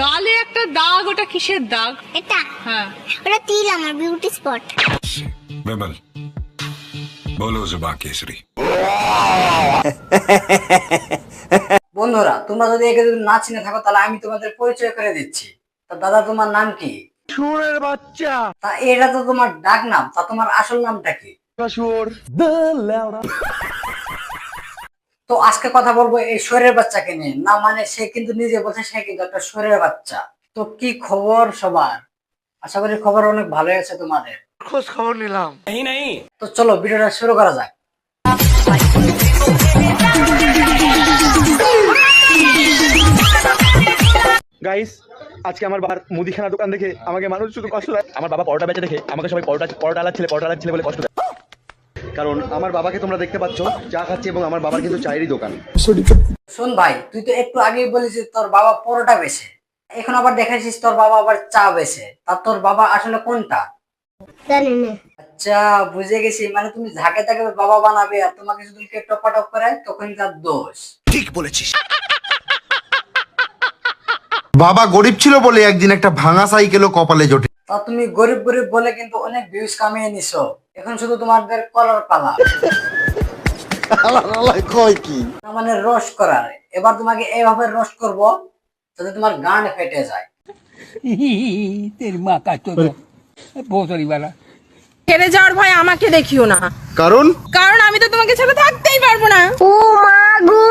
গালে একটা দাগ ওটা কিসের দাগ? এটা? হ্যাঁ। ওটা তিল আমার বিউটি স্পট বেমাল বলো জুবা কেসরি বন্ধুরা তোমরা যদি একে যদি না চিনে থাকো তাহলে আমি তোমাদের পরিচয় করে দিচ্ছি। তা দাদা তোমার নাম কি? সুরের বাচ্চা। তা এটা তো তোমার ডাক নাম তা তোমার আসল নামটা কি? সুর। তো আজকে কথা বলব এই শরীরের বাচ্চাকে নিয়ে। না মানে সে কিন্তু নিজে বলছে সে কিন্তু একটা শরীরের বাচ্চা। তো কি খবর সবার? আশা করি খবর অনেক ভালো আছে তোমাদের। খোঁজ খবর নিলাম। তো চলো ভিডিওটা শুরু করা যাক। গাইস আজকে আমার বাবার মুদিখানা দোকান দেখে আমাকে মানুষ শুধু কষ্ট দেয়। আমার বাবা পরোটা বেচে দেখে আমাকে সবাই পরোটা পরোটা আলার ছেলে পরোটা আলার ছেলে বলে কষ্ট দেয়। কারণ আমার বাবাকে তোমরা দেখতে পাচ্ছ চা খাচ্ছে এবং আমার বাবার কিন্তু চায়েরই দোকান। শোন ভাই তুই তো একটু আগেই বলেছিস তোর বাবা পরোটা বেছে। এখন আবার দেখাচ্ছিস তোর বাবা আবার চা বেছে। তা তোর বাবা আসলে কোনটা? জানি না। আচ্ছা বুঝে গেছি। মানে তুমি ঝাঁকে তাকে বাবা বানাবে আর তোমাকে যদি টপাটপ করে তখন তার দোষ। ঠিক বলেছিস। বাবা গরিব ছিল বলে একদিন একটা ভাঙা সাইকেলও কপালে জোটে। তা তুমি গরিব গরিব বলে কিন্তু অনেক ভিউজ কামিয়ে নিছো। এখন শুধু তোমাদের কলার পালা। মানে রস করার। এবার তোমাকে এইভাবে রস করব যাতে তোমার গান ফেটে যায়। আমাকে দেখিও না। কারণ? কারণ আমি তো তোমাকে ছেড়ে থাকতেই পারব না। ও মা গো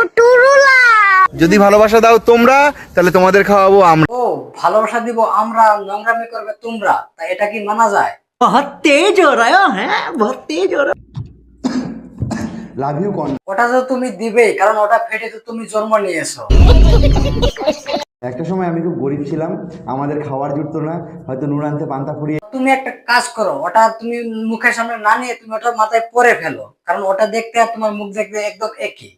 যদি ভালোবাসা দাও তোমরা তাহলে তোমাদের খাওয়াবো আমরা। ও ভালোবাসা দিব আমরা নোংরামি করবে তোমরা তা এটা কি মানা যায়? বহুত তেজ হো রয়ো হ্যাঁ বহুত তেজ হো লাভ ইউ কন ওটা তো তুমি দিবেই কারণ ওটা ফেটে তো তুমি জন্ম নিয়েছো। একটা সময় আমি খুব গরিব ছিলাম আমাদের খাওয়ার জুটতো না হয়তো নুন আনতে পান্তা ফুরিয়ে তুমি একটা কাজ করো ওটা তুমি মুখের সামনে না নিয়ে তুমি ওটা মাথায় পরে ফেলো কারণ ওটা দেখতে আর তোমার মুখ দেখতে একদম একই।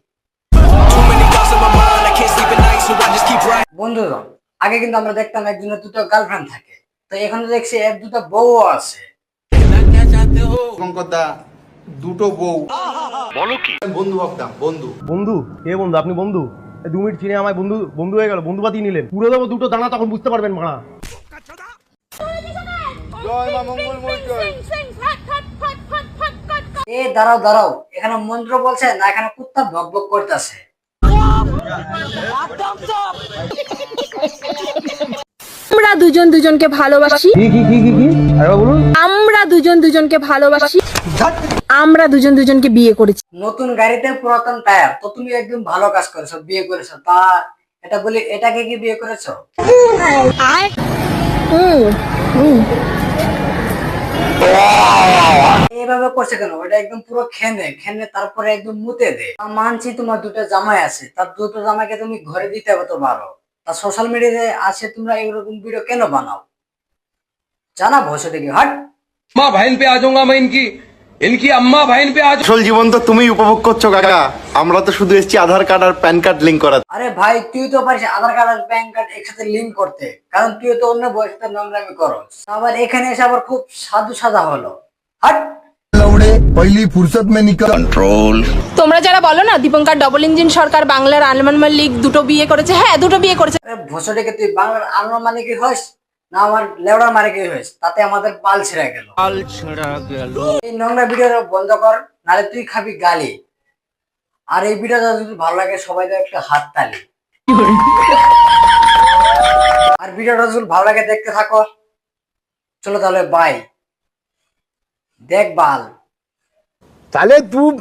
বন্ধুরা আগে কিন্তু আমরা দেখতাম একজনের দুটো গার্লফ্রেন্ড থাকে। তো এখন দেখছি এর দুটো বউ আছে। দুটো বউ। বলো কি? বন্ধু ভাবতাম বন্ধু। বন্ধু? কে বন্ধু? আপনি বন্ধু? দু মিনিট চিনে আমায় বন্ধু বন্ধু হয়ে গেল বন্ধু পাতি নিলেন। পুরো দেবো দুটো দানা তখন বুঝতে পারবেন মারা। এ দাঁড়াও দাঁড়াও। এখানে মন্ত্র বলছে না এখানে কুত্তা ভক ভক করতেছে আমরা দুজন দুজনকে ভালোবাসি। কি কি কি কি কি? আরে বলুন। আমরা দুজন দুজনকে ভালোবাসি। আমরা দুজন দুজনকে বিয়ে করেছি। নতুন গাড়িতে পুরাতন টায়ার তো তুমি একদম ভালো কাজ করেছ বিয়ে করেছ। তা এটা বলি এটাকে কি বিয়ে করেছ? হুম এইভাবে করছে কেন? ওটা একদম পুরো খেনে খেনে তারপরে একদম মুতে দে। মানছি তোমার দুটো জামাই আছে তার দুটো জামাইকে তুমি ঘরে দিতে হবে তো পারো তা সোশ্যাল মিডিয়াতে আছে তোমরা এরকম ভিডিও কেন বানাও? জানা ভয় দেখি হাট। মা ভাইন পে আজঙ্গা মা ইনকি ইনকি আম্মা ভাইন পে আজ আসল জীবন তো তুমি উপভোগ করছ কাকা। আমরা তো শুধু এসেছি আধার কার্ড আর প্যান কার্ড লিংক করা আরে ভাই তুই তো পারিস আধার কার্ড আর প্যান কার্ড একসাথে লিংক করতে। কারণ তুই তো অন্য বয়সটা নোংরামি করো আবার এখানে এসে আবার খুব সাধু সাদা হলো। হাট। পহলি ফুরসত মে নিকল তোমরা যারা বলো না দীপঙ্কর ডবল ইঞ্জিন সরকার বাংলার আলমান মাল্লিক দুটো বিয়ে করেছে। হ্যাঁ দুটো বিয়ে করেছে। আরে ভসডিকে তুই বাংলার আলমা মানে কি হইস না আমার লেওড়া মানে কি হইস তাতে আমাদের পাল ছিঁড়ে গেল। এই নোংরা ভিডিও বন্ধ কর নালে তুই খাবি গালি। আর এই ভিডিওটা যদি ভালো লাগে সবাই দেয় একটা হাত তালি। আর ভিডিওটা যদি ভালো লাগে দেখতে থাকো। চলো তাহলে বাই দেখ বাল। তাহলে তুই